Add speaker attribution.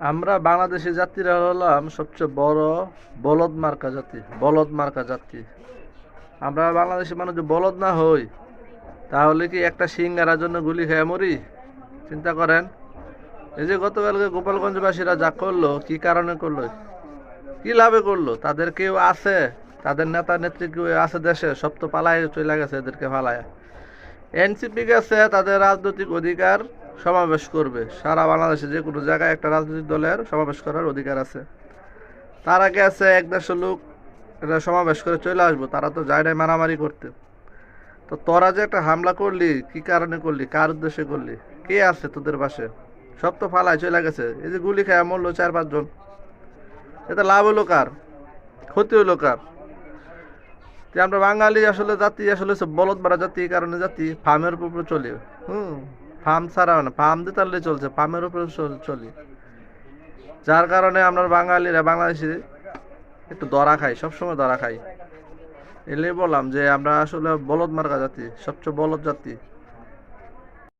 Speaker 1: আমরা বাংলাদেশি জাতিরা হলাম সবচেয়ে বড় বলদ মার্কা জাতি, বলদ মার্কা জাতি। আমরা বাংলাদেশি মানুষ বলদ না হই, তাহলে কি একটা সিঙ্গারার জন্য গুলি খেয়ে মরি? চিন্তা করেন। এই যে গতকালকে গোপালগঞ্জবাসীরা যা করল, কি কারণে করল, কি লাভে করল, তাদের কেউ আছে, তাদের নেতা নেত্রী কেউ আছে দেশে, সব তো পালায় চলে গেছে এদেরকে পালায় এনসিপি গেছে, তাদের রাজনৈতিক অধিকার সমাবেশ করবে। সারা বাংলাদেশে যে কোনো জায়গায় একটা রাজনৈতিক দলের সমাবেশ করার অধিকার আছে। তার আগে আছে এক দেশের লোক এটা সমাবেশ করে চলে আসব। তারা তো যায় নাই মারামারি করতে। তো তোরা যে একটা হামলা করলি, কি কারণে করলি, কার উদ্দেশ্যে করলি? কে আছে তোদের পাশে? সব তো ফালায় চলে গেছে। এই যে গুলি খেয়ে মরলো চার পাঁচজন এতে লাভ হলো কার? ক্ষতি হলো কার? আমরা বাঙালি আসলে জাতি, আসলে বলদ মারা জাতি কারণে জাতি ফার্মের উপর চলে। হুম। ফার্ম ছাড়া না। ফার্ম দিয়ে তাহলে চলছে, ফার্মের উপরে চল- যার কারণে আমরা বাঙালিরা, বাংলাদেশি একটু দরা খাই, সবসময় দরা খাই। এলেই বললাম যে আমরা আসলে বলদ মার্কা জাতি, সবচেয়ে বলদ জাতি।